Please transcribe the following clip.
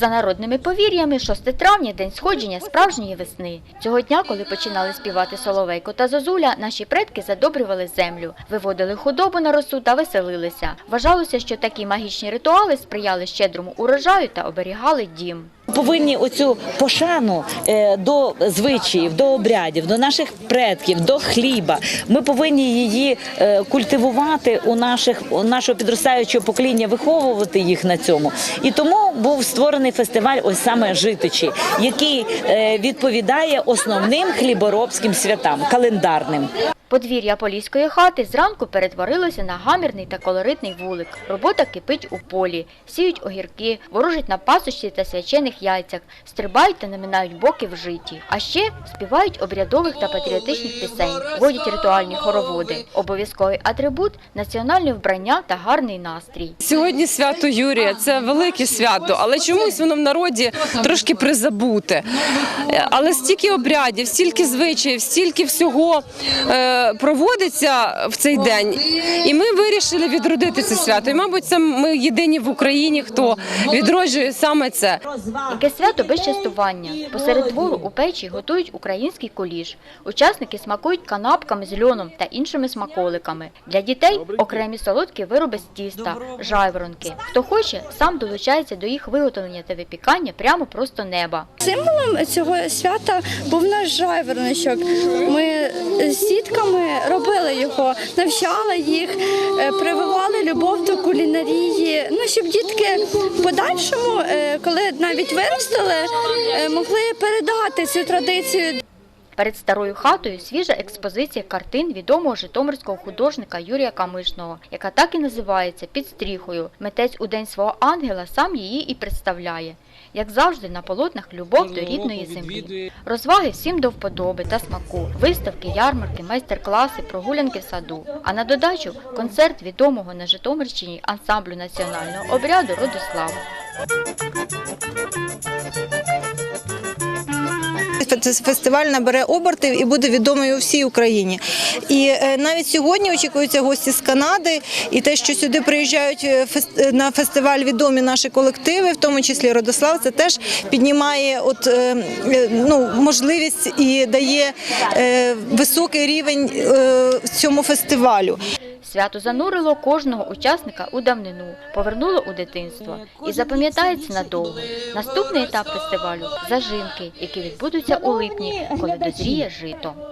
За народними повір'ями, 6 травня – день сходження справжньої весни. Цього дня, коли починали співати Соловейко та Зозуля, наші предки задобрювали землю, виводили худобу на росу та веселилися. Вважалося, що такі магічні ритуали сприяли щедрому урожаю та оберігали дім. Повинні оцю пошану е, до звичаїв, до обрядів, до наших предків, до хліба. Ми повинні її е, культивувати у наших у нашого підростаючого покоління, виховувати їх на цьому. І тому був створений фестиваль, ось саме житичі, який е, відповідає основним хліборобським святам календарним. Подвір'я поліської хати зранку перетворилося на гамірний та колоритний вулик. Робота кипить у полі, сіють огірки, ворожать на пасочці та свячених яйцях, стрибають та наминають боки в житті. А ще співають обрядових та патріотичних пісень, водять ритуальні хороводи. Обов'язковий атрибут національне вбрання та гарний настрій. Сьогодні свято Юрія це велике свято, але чомусь воно в народі трошки призабуте. Е, Але стільки обрядів, стільки звичаїв, стільки всього е, проводиться в цей день. І ми вирішили відродити це свято. І, мабуть, це ми єдині в Україні, хто відроджує саме це. Яке свято без частування. Посеред двору у печі готують український куліш. Учасники смакують канапками з льоном та іншими смаколиками. Для дітей окремі солодкі вироби з тіста, жайворонки. Хто хоче, сам долучається до їх виготовлення та випікання прямо просто неба. Символом цього свята був наш жайвороночок. Ми сітками робили його, навчали їх, е, прививали любов до кулінарії. Ну щоб дітки в подальшому, е, коли навіть виростили, е, могли передати цю традицію Перед старою хатою свіжа експозиція картин відомого житомирського художника Юрія Камишного, яка так і називається під стріхою. Митець у день свого ангела сам її і представляє. Як завжди, на полотнах любов до рідної землі. Розваги всім до вподоби та смаку, виставки, ярмарки, майстер-класи, прогулянки в саду. А на додачу концерт відомого на Житомирщині ансамблю національного обряду Родослава. Фестиваль набере обертів і буде відомий у всій Україні. І е, навіть сьогодні очікуються гості з Канади, і те, що сюди приїжджають е, е, на фестиваль відомі наші колективи, в тому числі Родослав, це теж піднімає от, ну, можливість і дає високий рівень цьому фестивалю. Свято занурило кожного учасника у давнину, повернуло у дитинство і запам'ятається надовго. Наступний етап фестивалю зажинки, які відбудуться у липні, коли дозріє жито.